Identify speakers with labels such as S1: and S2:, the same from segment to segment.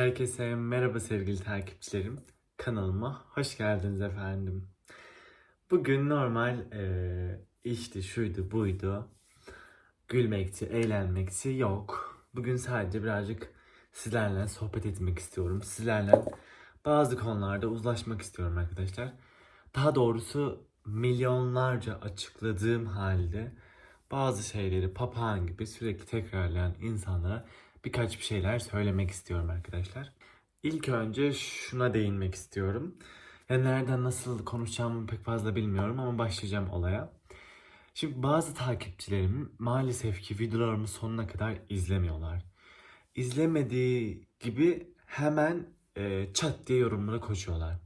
S1: Herkese merhaba sevgili takipçilerim. Kanalıma hoş geldiniz efendim. Bugün normal eee işti, şuydu, buydu. Gülmekti, eğlenmekti yok. Bugün sadece birazcık sizlerle sohbet etmek istiyorum. Sizlerle bazı konularda uzlaşmak istiyorum arkadaşlar. Daha doğrusu milyonlarca açıkladığım halde bazı şeyleri papağan gibi sürekli tekrarlayan insanlara birkaç bir şeyler söylemek istiyorum arkadaşlar. İlk önce şuna değinmek istiyorum. Ya nereden nasıl konuşacağımı pek fazla bilmiyorum ama başlayacağım olaya. Şimdi bazı takipçilerim maalesef ki videolarımı sonuna kadar izlemiyorlar. İzlemediği gibi hemen e, çat diye yorumlara koşuyorlar.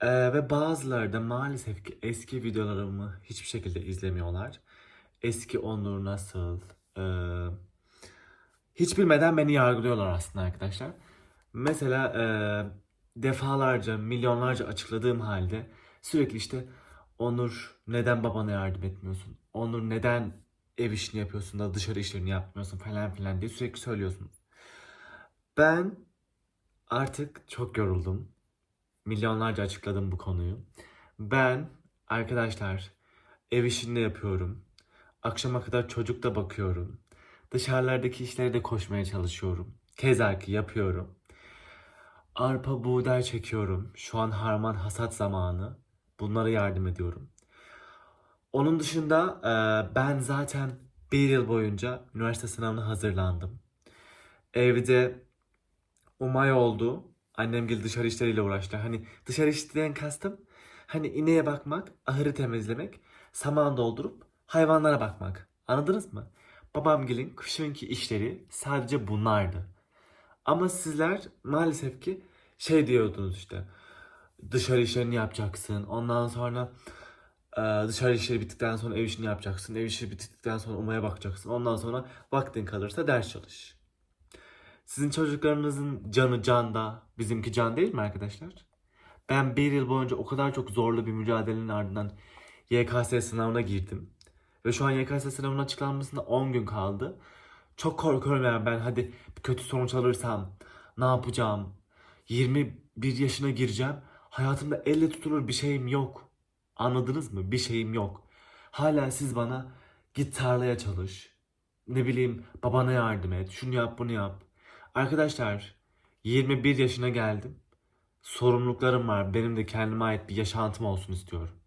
S1: E, ve bazıları da maalesef ki eski videolarımı hiçbir şekilde izlemiyorlar. Eski Onur nasıl, e, hiç bilmeden beni yargılıyorlar aslında arkadaşlar. Mesela e, defalarca, milyonlarca açıkladığım halde sürekli işte Onur neden babana yardım etmiyorsun? Onur neden ev işini yapıyorsun da dışarı işlerini yapmıyorsun falan filan diye sürekli söylüyorsunuz. Ben artık çok yoruldum. Milyonlarca açıkladım bu konuyu. Ben arkadaşlar ev işini de yapıyorum. Akşama kadar çocuk da bakıyorum. Dışarılardaki işlere de koşmaya çalışıyorum. Keza ki yapıyorum. Arpa buğday çekiyorum. Şu an harman hasat zamanı. Bunlara yardım ediyorum. Onun dışında e, ben zaten bir yıl boyunca üniversite sınavına hazırlandım. Evde umay oldu. Annem gibi dışarı işleriyle uğraştılar. Hani dışarı işlerden kastım hani ineğe bakmak, ahırı temizlemek, saman doldurup hayvanlara bakmak. Anladınız mı? Babamgilin kışınki işleri sadece bunlardı. Ama sizler maalesef ki şey diyordunuz işte dışarı işlerini yapacaksın. Ondan sonra e, dışarı işleri bittikten sonra ev işini yapacaksın. Ev işi bittikten sonra umaya bakacaksın. Ondan sonra vaktin kalırsa ders çalış. Sizin çocuklarınızın canı canda, bizimki can değil mi arkadaşlar? Ben bir yıl boyunca o kadar çok zorlu bir mücadelenin ardından YKS sınavına girdim. Ve şu an YKS sınavının açıklanmasına 10 gün kaldı. Çok korkuyorum yani ben hadi kötü sonuç alırsam ne yapacağım? 21 yaşına gireceğim. Hayatımda elle tutulur bir şeyim yok. Anladınız mı? Bir şeyim yok. Hala siz bana git tarlaya çalış. Ne bileyim babana yardım et. Şunu yap bunu yap. Arkadaşlar 21 yaşına geldim. Sorumluluklarım var. Benim de kendime ait bir yaşantım olsun istiyorum.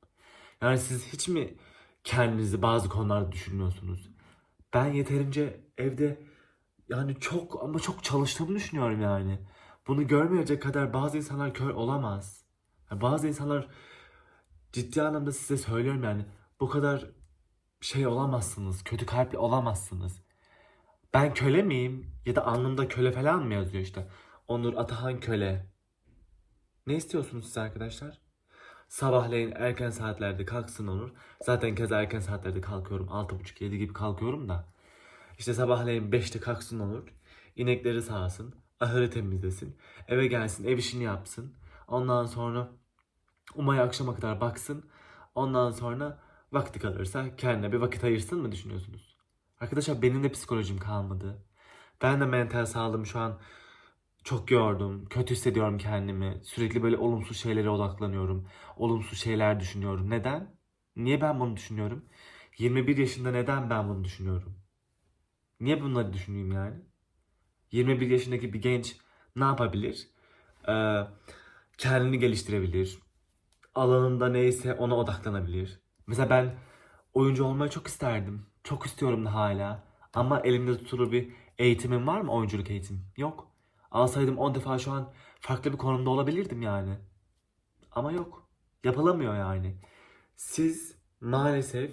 S1: Yani siz hiç mi kendinizi bazı konularda düşünmüyorsunuz? Ben yeterince evde yani çok ama çok çalıştığımı düşünüyorum yani. Bunu görmeyecek kadar bazı insanlar kör olamaz. Yani bazı insanlar ciddi anlamda size söylüyorum yani bu kadar şey olamazsınız, kötü kalpli olamazsınız. Ben köle miyim? Ya da alnımda köle falan mı yazıyor işte? Onur Atahan köle. Ne istiyorsunuz siz arkadaşlar? Sabahleyin erken saatlerde kalksın Onur. Zaten keza erken saatlerde kalkıyorum. 6.30-7 gibi kalkıyorum da. İşte sabahleyin 5'te kalksın Onur. İnekleri sağsın. Ahırı temizlesin. Eve gelsin. Ev işini yapsın. Ondan sonra Umay'a akşama kadar baksın. Ondan sonra vakti kalırsa kendine bir vakit ayırsın mı düşünüyorsunuz? Arkadaşlar benim de psikolojim kalmadı. Ben de mental sağlığım şu an çok yordum. Kötü hissediyorum kendimi. Sürekli böyle olumsuz şeylere odaklanıyorum. Olumsuz şeyler düşünüyorum. Neden? Niye ben bunu düşünüyorum? 21 yaşında neden ben bunu düşünüyorum? Niye bunları düşüneyim yani? 21 yaşındaki bir genç ne yapabilir? Ee, kendini geliştirebilir. Alanında neyse ona odaklanabilir. Mesela ben oyuncu olmayı çok isterdim. Çok istiyorum da hala. Ama elimde tutulur bir eğitimim var mı? Oyunculuk eğitim. Yok. Alsaydım 10 defa şu an farklı bir konumda olabilirdim yani. Ama yok. Yapılamıyor yani. Siz maalesef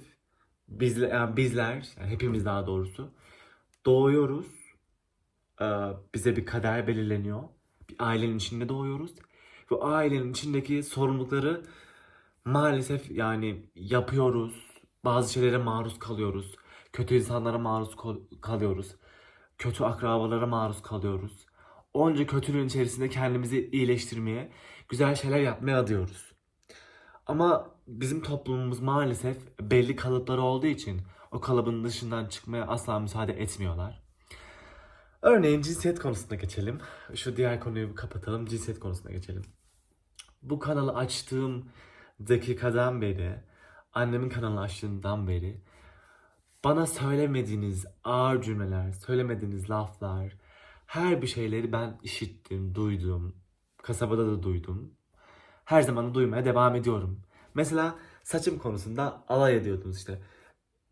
S1: bizler, yani bizler, yani hepimiz daha doğrusu doğuyoruz. Ee, bize bir kader belirleniyor. Bir ailenin içinde doğuyoruz. Ve ailenin içindeki sorumlulukları maalesef yani yapıyoruz. Bazı şeylere maruz kalıyoruz. Kötü insanlara maruz kal- kalıyoruz. Kötü akrabalara maruz kalıyoruz. Onca kötülüğün içerisinde kendimizi iyileştirmeye, güzel şeyler yapmaya adıyoruz. Ama bizim toplumumuz maalesef belli kalıpları olduğu için o kalıbın dışından çıkmaya asla müsaade etmiyorlar. Örneğin cinsiyet konusuna geçelim. Şu diğer konuyu kapatalım. Cinsiyet konusuna geçelim. Bu kanalı açtığım dakikadan beri, annemin kanalını açtığından beri bana söylemediğiniz ağır cümleler, söylemediğiniz laflar, her bir şeyleri ben işittim, duydum. Kasabada da duydum. Her zaman da duymaya devam ediyorum. Mesela saçım konusunda alay ediyordunuz işte.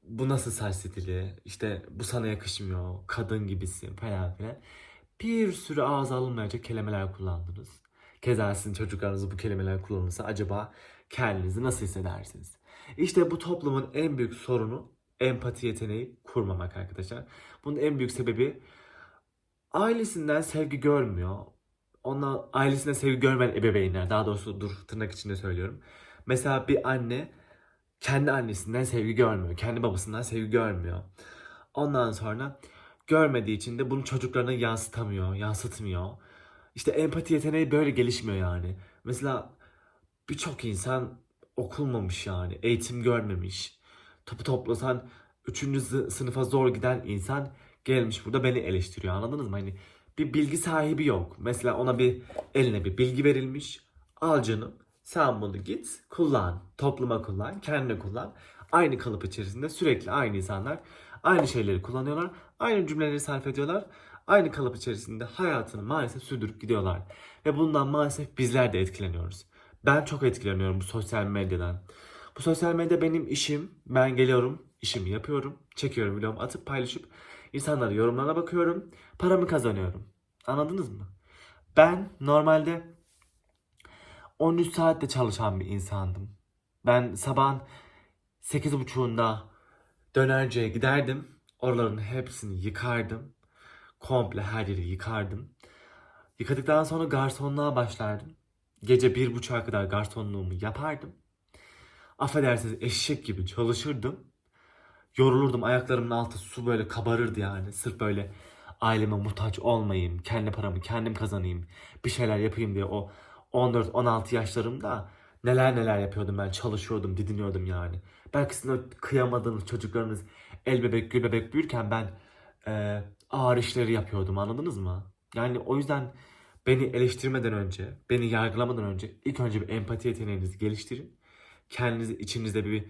S1: Bu nasıl saç stili? İşte bu sana yakışmıyor. Kadın gibisin falan filan. Bir sürü ağza alınmayacak kelimeler kullandınız. Keza sizin çocuklarınız bu kelimeler kullanırsa acaba kendinizi nasıl hissedersiniz? İşte bu toplumun en büyük sorunu empati yeteneği kurmamak arkadaşlar. Bunun en büyük sebebi ailesinden sevgi görmüyor. Ona ailesinden sevgi görmeyen ebeveynler, daha doğrusu dur tırnak içinde söylüyorum. Mesela bir anne kendi annesinden sevgi görmüyor, kendi babasından sevgi görmüyor. Ondan sonra görmediği için de bunu çocuklarına yansıtamıyor, yansıtmıyor. İşte empati yeteneği böyle gelişmiyor yani. Mesela birçok insan okulmamış yani, eğitim görmemiş. Topu toplasan 3. sınıfa zor giden insan gelmiş burada beni eleştiriyor anladınız mı? Hani bir bilgi sahibi yok. Mesela ona bir eline bir bilgi verilmiş. Al canım sen bunu git kullan. Topluma kullan, kendine kullan. Aynı kalıp içerisinde sürekli aynı insanlar aynı şeyleri kullanıyorlar. Aynı cümleleri sarf ediyorlar. Aynı kalıp içerisinde hayatını maalesef sürdürüp gidiyorlar. Ve bundan maalesef bizler de etkileniyoruz. Ben çok etkileniyorum bu sosyal medyadan. Bu sosyal medya benim işim. Ben geliyorum, işimi yapıyorum. Çekiyorum videomu atıp paylaşıp insanların yorumlarına bakıyorum. Paramı kazanıyorum. Anladınız mı? Ben normalde 13 saatte çalışan bir insandım. Ben sabahın 8.30'unda dönerciye giderdim. Oraların hepsini yıkardım. Komple her yeri yıkardım. Yıkadıktan sonra garsonluğa başlardım. Gece bir buçuğa kadar garsonluğumu yapardım. Affedersiniz eşek gibi çalışırdım. Yorulurdum ayaklarımın altı su böyle kabarırdı yani. Sırf böyle aileme muhtaç olmayayım, kendi paramı kendim kazanayım, bir şeyler yapayım diye o 14-16 yaşlarımda neler neler yapıyordum ben. Çalışıyordum, didiniyordum yani. Belki sizin o kıyamadığınız çocuklarınız el bebek gül bebek büyürken ben e, ağır işleri yapıyordum anladınız mı? Yani o yüzden beni eleştirmeden önce, beni yargılamadan önce ilk önce bir empati yeteneğinizi geliştirin. Kendinizi içinizde bir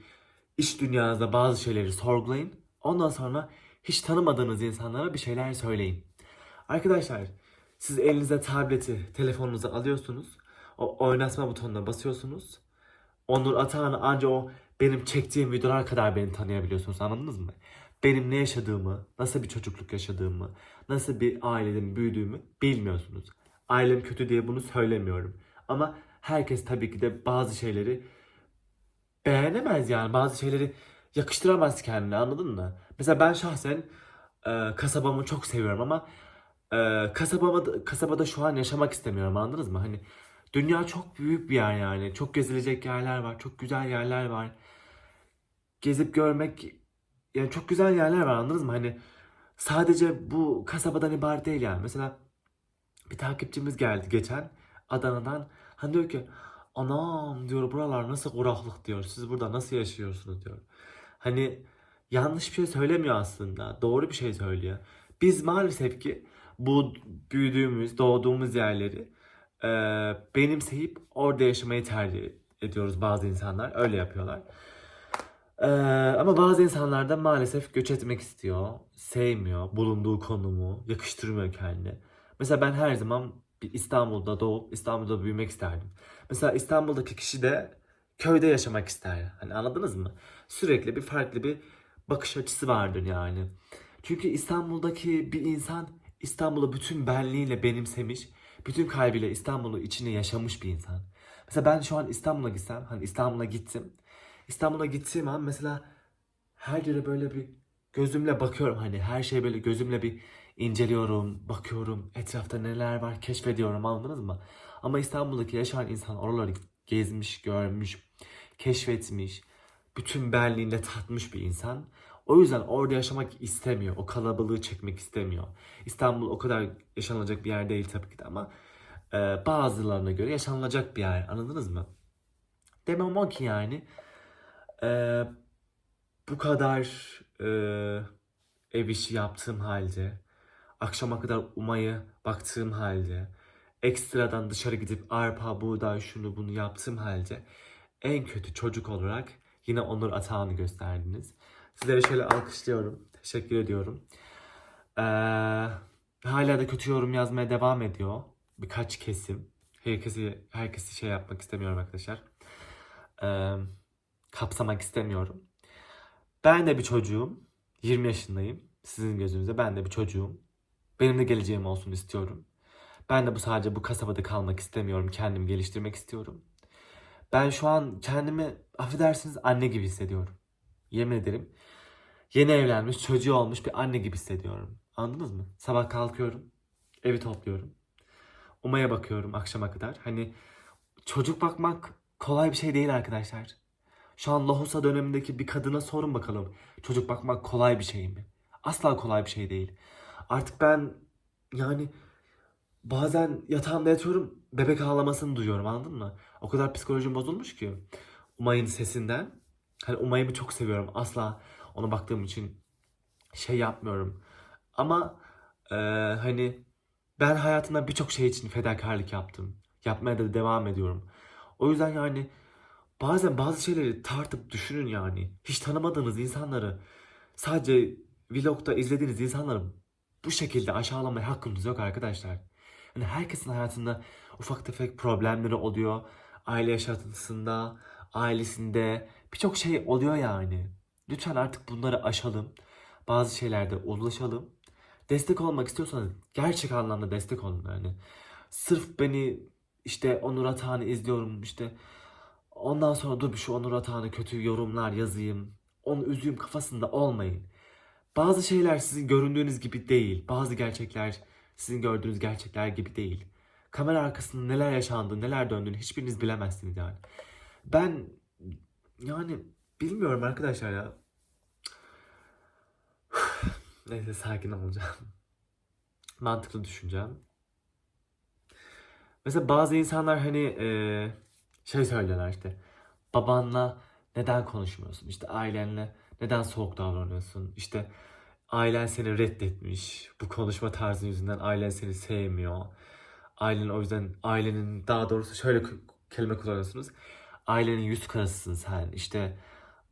S1: iş dünyanızda bazı şeyleri sorgulayın. Ondan sonra hiç tanımadığınız insanlara bir şeyler söyleyin. Arkadaşlar siz elinize tableti, telefonunuzu alıyorsunuz. O oynatma butonuna basıyorsunuz. Onur Atahan'ı anca o benim çektiğim videolar kadar beni tanıyabiliyorsunuz anladınız mı? Benim ne yaşadığımı, nasıl bir çocukluk yaşadığımı, nasıl bir aileden büyüdüğümü bilmiyorsunuz. Ailem kötü diye bunu söylemiyorum. Ama herkes tabii ki de bazı şeyleri beğenemez yani. Bazı şeyleri yakıştıramaz kendine anladın mı? Mesela ben şahsen e, kasabamı çok seviyorum ama e, kasabama, kasabada şu an yaşamak istemiyorum anladınız mı? Hani dünya çok büyük bir yer yani. Çok gezilecek yerler var. Çok güzel yerler var. Gezip görmek yani çok güzel yerler var anladınız mı? Hani sadece bu kasabadan ibaret değil yani. Mesela bir takipçimiz geldi geçen Adana'dan. Hani diyor ki anam diyor buralar nasıl kuraklık diyor. Siz burada nasıl yaşıyorsunuz diyor. Hani yanlış bir şey söylemiyor aslında. Doğru bir şey söylüyor. Biz maalesef ki bu büyüdüğümüz, doğduğumuz yerleri e, benimseyip orada yaşamayı tercih ediyoruz bazı insanlar. Öyle yapıyorlar. E, ama bazı insanlar da maalesef göç etmek istiyor. Sevmiyor bulunduğu konumu, yakıştırmıyor kendine. Mesela ben her zaman İstanbul'da doğup İstanbul'da büyümek isterdim. Mesela İstanbul'daki kişi de köyde yaşamak ister. Hani anladınız mı? Sürekli bir farklı bir bakış açısı vardır yani. Çünkü İstanbul'daki bir insan İstanbul'u bütün benliğiyle benimsemiş, bütün kalbiyle İstanbul'u içine yaşamış bir insan. Mesela ben şu an İstanbul'a gitsem, hani İstanbul'a gittim. İstanbul'a gittiğim an mesela her yere böyle bir gözümle bakıyorum hani her şey böyle gözümle bir inceliyorum, bakıyorum, etrafta neler var keşfediyorum anladınız mı? Ama İstanbul'daki yaşayan insan oraları gezmiş, görmüş, keşfetmiş, bütün benliğinde tatmış bir insan. O yüzden orada yaşamak istemiyor, o kalabalığı çekmek istemiyor. İstanbul o kadar yaşanılacak bir yer değil tabii ki de ama e, bazılarına göre yaşanılacak bir yer anladınız mı? Demem o ki yani e, bu kadar e, ev işi yaptığım halde akşama kadar Umay'ı baktığım halde, ekstradan dışarı gidip arpa, buğday, şunu bunu yaptığım halde en kötü çocuk olarak yine Onur Atağan'ı gösterdiniz. Sizlere şöyle alkışlıyorum. Teşekkür ediyorum. Ee, hala da kötü yorum yazmaya devam ediyor. Birkaç kesim. Herkesi, herkesi şey yapmak istemiyorum arkadaşlar. Ee, kapsamak istemiyorum. Ben de bir çocuğum. 20 yaşındayım. Sizin gözünüzde ben de bir çocuğum. Benim de geleceğim olsun istiyorum. Ben de bu sadece bu kasabada kalmak istemiyorum. Kendimi geliştirmek istiyorum. Ben şu an kendimi affedersiniz anne gibi hissediyorum. Yemin ederim. Yeni evlenmiş, çocuğu olmuş bir anne gibi hissediyorum. Anladınız mı? Sabah kalkıyorum. Evi topluyorum. Umaya bakıyorum akşama kadar. Hani çocuk bakmak kolay bir şey değil arkadaşlar. Şu an Lohusa dönemindeki bir kadına sorun bakalım. Çocuk bakmak kolay bir şey mi? Asla kolay bir şey değil. Artık ben yani bazen yatağımda yatıyorum bebek ağlamasını duyuyorum anladın mı? O kadar psikolojim bozulmuş ki. Umay'ın sesinden. Hani Umay'ımı çok seviyorum. Asla ona baktığım için şey yapmıyorum. Ama e, hani ben hayatımda birçok şey için fedakarlık yaptım. Yapmaya da devam ediyorum. O yüzden yani bazen bazı şeyleri tartıp düşünün yani. Hiç tanımadığınız insanları sadece vlogda izlediğiniz insanları bu şekilde aşağılamaya hakkınız yok arkadaşlar. Yani herkesin hayatında ufak tefek problemleri oluyor. Aile yaşantısında, ailesinde birçok şey oluyor yani. Lütfen artık bunları aşalım. Bazı şeylerde uzlaşalım. Destek olmak istiyorsanız gerçek anlamda destek olun yani. Sırf beni işte Onur Atahan'ı izliyorum işte ondan sonra dur bir şu Onur Atahan'a kötü yorumlar yazayım. Onu üzeyim kafasında olmayın. Bazı şeyler sizin göründüğünüz gibi değil. Bazı gerçekler sizin gördüğünüz gerçekler gibi değil. Kamera arkasında neler yaşandı, neler döndüğünü hiçbiriniz bilemezsiniz yani. Ben yani bilmiyorum arkadaşlar ya. Neyse sakin olacağım. Mantıklı düşüneceğim. Mesela bazı insanlar hani şey söylüyorlar işte. Babanla neden konuşmuyorsun? İşte ailenle neden soğuk davranıyorsun? İşte ailen seni reddetmiş. Bu konuşma tarzın yüzünden ailen seni sevmiyor. Ailen o yüzden ailenin daha doğrusu şöyle kelime kullanıyorsunuz. Ailenin yüz karasısın sen. İşte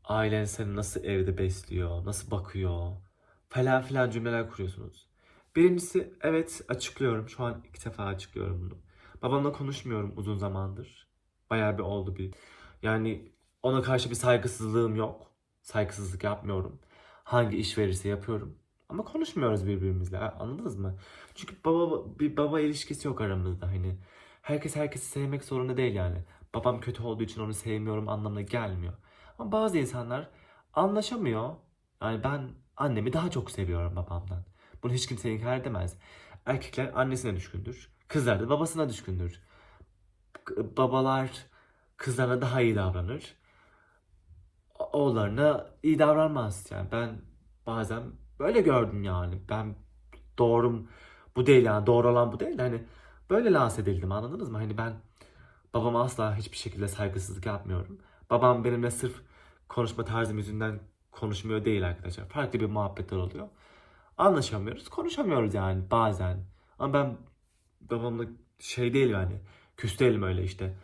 S1: ailen seni nasıl evde besliyor, nasıl bakıyor falan filan cümleler kuruyorsunuz. Birincisi evet açıklıyorum. Şu an iki defa açıklıyorum bunu. Babamla konuşmuyorum uzun zamandır. Bayağı bir oldu bir. Yani ona karşı bir saygısızlığım yok. Saygısızlık yapmıyorum. Hangi iş verirse yapıyorum. Ama konuşmuyoruz birbirimizle. Anladınız mı? Çünkü baba bir baba ilişkisi yok aramızda hani. Herkes herkesi sevmek zorunda değil yani. Babam kötü olduğu için onu sevmiyorum anlamına gelmiyor. Ama bazı insanlar anlaşamıyor. Yani ben annemi daha çok seviyorum babamdan. Bunu hiç kimse inkar edemez. Erkekler annesine düşkündür. Kızlar da babasına düşkündür. Babalar kızlarına daha iyi davranır. Oğullarına iyi davranmaz. Yani ben bazen böyle gördüm yani. Ben doğrum bu değil yani doğru olan bu değil. Hani böyle lanse edildim anladınız mı? Hani ben babama asla hiçbir şekilde saygısızlık yapmıyorum. Babam benimle sırf konuşma tarzım yüzünden konuşmuyor değil arkadaşlar. Farklı bir muhabbetler oluyor. Anlaşamıyoruz, konuşamıyoruz yani bazen. Ama ben babamla şey değil yani. Küs değilim öyle işte.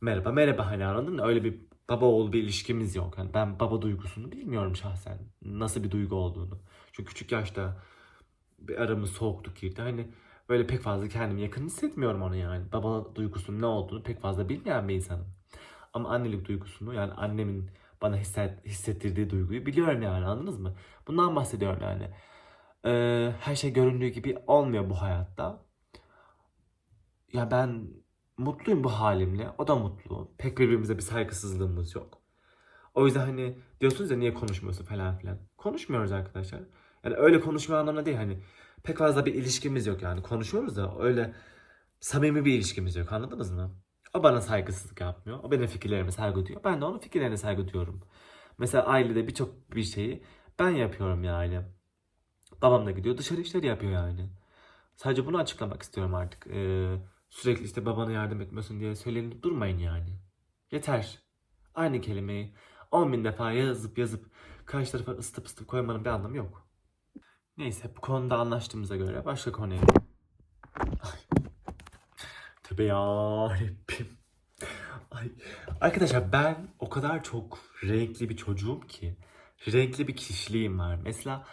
S1: Merhaba merhaba hani anladın mı? Öyle bir baba oğul bir ilişkimiz yok. Yani ben baba duygusunu bilmiyorum şahsen. Nasıl bir duygu olduğunu. Çünkü küçük yaşta bir aramız soğuktu girdi. Hani böyle pek fazla kendimi yakın hissetmiyorum ona yani. Baba duygusunun ne olduğunu pek fazla bilmeyen bir insanım. Ama annelik duygusunu yani annemin bana hisset, hissettirdiği duyguyu biliyorum yani anladınız mı? Bundan bahsediyorum yani. Ee, her şey göründüğü gibi olmuyor bu hayatta. Ya ben mutluyum bu halimle. O da mutlu. Pek birbirimize bir saygısızlığımız yok. O yüzden hani diyorsunuz ya niye konuşmuyorsun falan filan. Konuşmuyoruz arkadaşlar. Yani öyle konuşma anlamında değil hani pek fazla bir ilişkimiz yok yani. Konuşuyoruz da öyle samimi bir ilişkimiz yok anladınız mı? O bana saygısızlık yapmıyor. O benim fikirlerime saygı duyuyor. Ben de onun fikirlerine saygı duyuyorum. Mesela ailede birçok bir şeyi ben yapıyorum yani. Babam da gidiyor dışarı işleri yapıyor yani. Sadece bunu açıklamak istiyorum artık. Ee, sürekli işte babana yardım etmiyorsun diye söylenip durmayın yani. Yeter. Aynı kelimeyi 10 bin defa yazıp yazıp karşı tarafa ısıtıp ısıtıp koymanın bir anlamı yok. Neyse bu konuda anlaştığımıza göre başka konuya. Ay. Tövbe yarabbim. Ay. Arkadaşlar ben o kadar çok renkli bir çocuğum ki. Renkli bir kişiliğim var. Mesela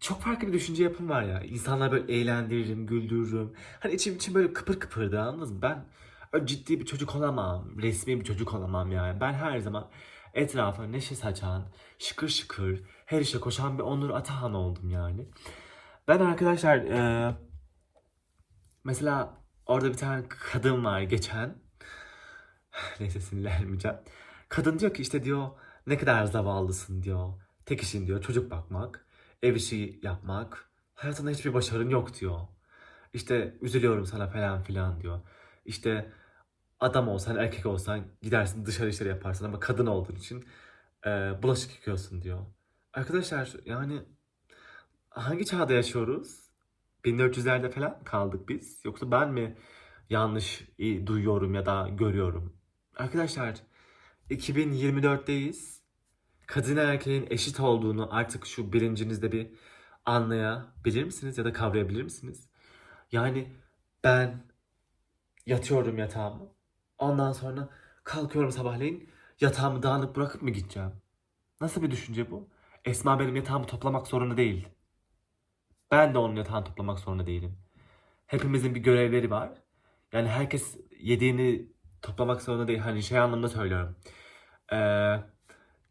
S1: çok farklı bir düşünce yapım var ya. İnsanlar böyle eğlendiririm, güldürürüm. Hani içim içim böyle kıpır kıpırdı anladınız mı? Ben öyle ciddi bir çocuk olamam. Resmi bir çocuk olamam yani. Ben her zaman etrafa neşe saçan, şıkır şıkır, her işe koşan bir Onur Atahan oldum yani. Ben arkadaşlar eee, mesela orada bir tane kadın var geçen. Neyse sinirlenmeyeceğim. Kadın diyor ki işte diyor ne kadar zavallısın diyor. Tek işin diyor çocuk bakmak, ev işi yapmak. Hayatında hiçbir başarın yok diyor. İşte üzülüyorum sana falan filan diyor. İşte adam olsan erkek olsan gidersin dışarı işleri yaparsın ama kadın olduğun için e, bulaşık yıkıyorsun diyor. Arkadaşlar yani hangi çağda yaşıyoruz? 1400'lerde falan kaldık biz. Yoksa ben mi yanlış duyuyorum ya da görüyorum? Arkadaşlar 2024'teyiz. Kadın erkeğin eşit olduğunu artık şu bilincinizde bir anlayabilir misiniz ya da kavrayabilir misiniz? Yani ben yatıyorum yatağıma. Ondan sonra kalkıyorum sabahleyin yatağımı dağınık bırakıp mı gideceğim? Nasıl bir düşünce bu? Esma benim yatağımı toplamak zorunda değil. Ben de onun yatağını toplamak zorunda değilim. Hepimizin bir görevleri var. Yani herkes yediğini toplamak zorunda değil. Hani şey anlamda söylüyorum. Ee,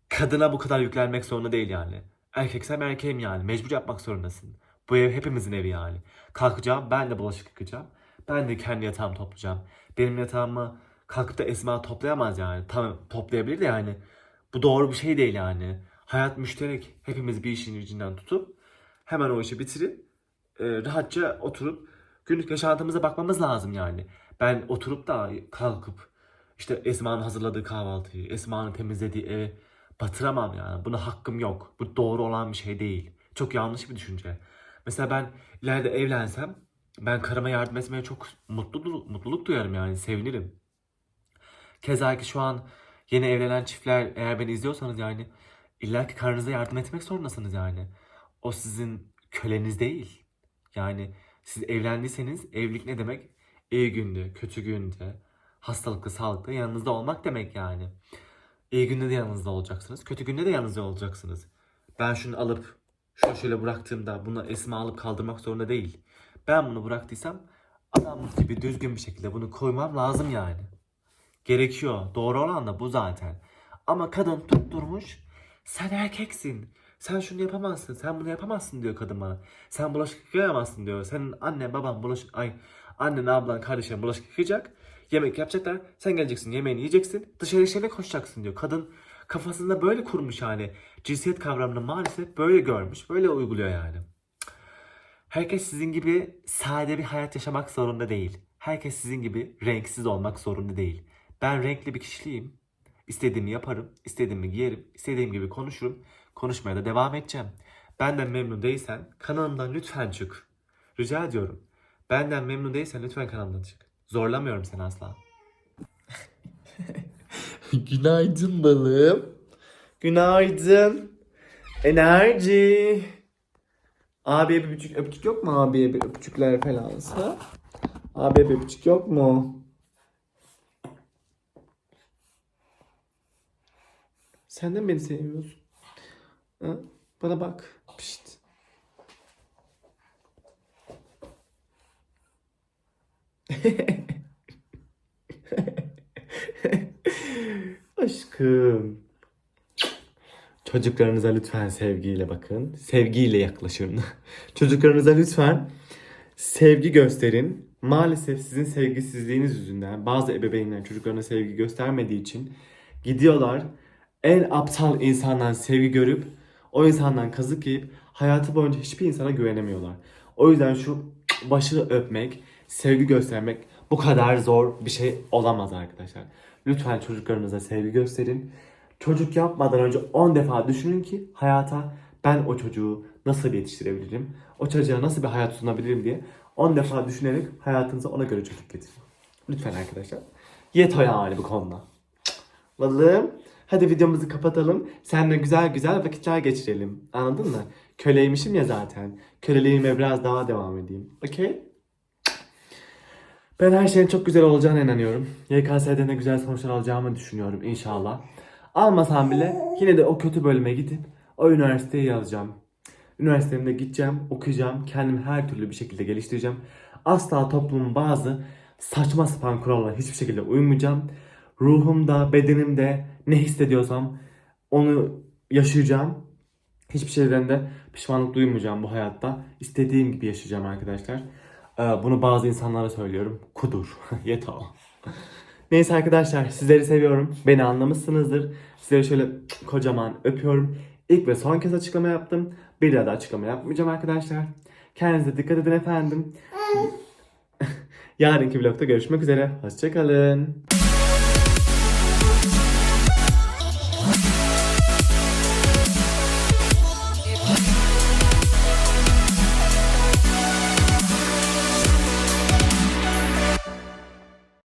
S1: kadına bu kadar yüklenmek zorunda değil yani. Erkeksem erkeğim yani. Mecbur yapmak zorundasın. Bu ev hepimizin evi yani. Kalkacağım, ben de bulaşık yıkayacağım. Ben de kendi yatağımı toplayacağım. Benim yatağımı kalkıp da Esma toplayamaz yani. Tamam toplayabilir de yani. Bu doğru bir şey değil yani. Hayat müşterek. Hepimiz bir işin ucundan tutup hemen o işi bitirip e, rahatça oturup günlük yaşantımıza bakmamız lazım yani. Ben oturup da kalkıp işte Esma'nın hazırladığı kahvaltıyı, Esma'nın temizlediği evi batıramam yani. Buna hakkım yok. Bu doğru olan bir şey değil. Çok yanlış bir düşünce. Mesela ben ileride evlensem ben karıma yardım etmeye çok mutluluk, mutluluk duyarım yani sevinirim. Keza ki şu an yeni evlenen çiftler eğer beni izliyorsanız yani illa ki karınıza yardım etmek zorundasınız yani. O sizin köleniz değil. Yani siz evlendiyseniz evlilik ne demek? İyi günde, kötü günde, hastalıklı, sağlıklı yanınızda olmak demek yani. İyi günde de yanınızda olacaksınız, kötü günde de yanınızda olacaksınız. Ben şunu alıp şöyle şöyle bıraktığımda bunu Esma alıp kaldırmak zorunda değil. Ben bunu bıraktıysam adam gibi düzgün bir şekilde bunu koymam lazım yani. Gerekiyor. Doğru olan da bu zaten. Ama kadın tutturmuş. Sen erkeksin. Sen şunu yapamazsın. Sen bunu yapamazsın diyor kadın bana. Sen bulaşık yıkayamazsın diyor. Senin annen baban bulaşık... Ay annen ablan kardeşin bulaşık yıkayacak. Yemek yapacaklar. Sen geleceksin yemeğini yiyeceksin. Dışarı işlerine koşacaksın diyor. Kadın kafasında böyle kurmuş yani. Cinsiyet kavramını maalesef böyle görmüş. Böyle uyguluyor yani. Herkes sizin gibi sade bir hayat yaşamak zorunda değil. Herkes sizin gibi renksiz olmak zorunda değil. Ben renkli bir kişiliğim. İstediğimi yaparım, istediğimi giyerim, istediğim gibi konuşurum. Konuşmaya da devam edeceğim. Benden memnun değilsen kanalımdan lütfen çık. Rica ediyorum. Benden memnun değilsen lütfen kanalımdan çık. Zorlamıyorum seni asla. Günaydın balım. Günaydın. Enerji. Abiye bir öpücük, öpücük yok mu abiye bir öpücükler falansa? Abiye bir öpücük yok mu? Sen de mi beni sevmiyorsun? Ha? Bana bak. Aşkım. Çocuklarınıza lütfen sevgiyle bakın. Sevgiyle yaklaşın. Çocuklarınıza lütfen sevgi gösterin. Maalesef sizin sevgisizliğiniz yüzünden bazı ebeveynler çocuklarına sevgi göstermediği için gidiyorlar en aptal insandan sevgi görüp o insandan kazık yiyip hayatı boyunca hiçbir insana güvenemiyorlar. O yüzden şu başı öpmek, sevgi göstermek bu kadar zor bir şey olamaz arkadaşlar. Lütfen çocuklarınıza sevgi gösterin. Çocuk yapmadan önce 10 defa düşünün ki hayata ben o çocuğu nasıl yetiştirebilirim? O çocuğa nasıl bir hayat sunabilirim diye 10 defa düşünerek hayatınıza ona göre çocuk getirin. Lütfen arkadaşlar. Yeto yani bu konuda. Balım. Hadi videomuzu kapatalım. Seninle güzel güzel vakitler geçirelim. Anladın mı? Köleymişim ya zaten. Köleliğime biraz daha devam edeyim. Okey? Ben her şeyin çok güzel olacağına inanıyorum. YKS'de de güzel sonuçlar alacağımı düşünüyorum inşallah. Almasam bile yine de o kötü bölüme gidip o üniversiteyi yazacağım. Üniversitemde gideceğim, okuyacağım, kendimi her türlü bir şekilde geliştireceğim. Asla toplumun bazı saçma sapan kurallara hiçbir şekilde uymayacağım. Ruhumda, bedenimde ne hissediyorsam onu yaşayacağım. Hiçbir şeyden de pişmanlık duymayacağım bu hayatta. İstediğim gibi yaşayacağım arkadaşlar. Ee, Bunu bazı insanlara söylüyorum. Kudur. Yeter. Neyse arkadaşlar sizleri seviyorum. Beni anlamışsınızdır. Sizleri şöyle kocaman öpüyorum. İlk ve son kez açıklama yaptım. Bir daha da açıklama yapmayacağım arkadaşlar. Kendinize dikkat edin efendim. Yarınki vlogda görüşmek üzere. Hoşçakalın.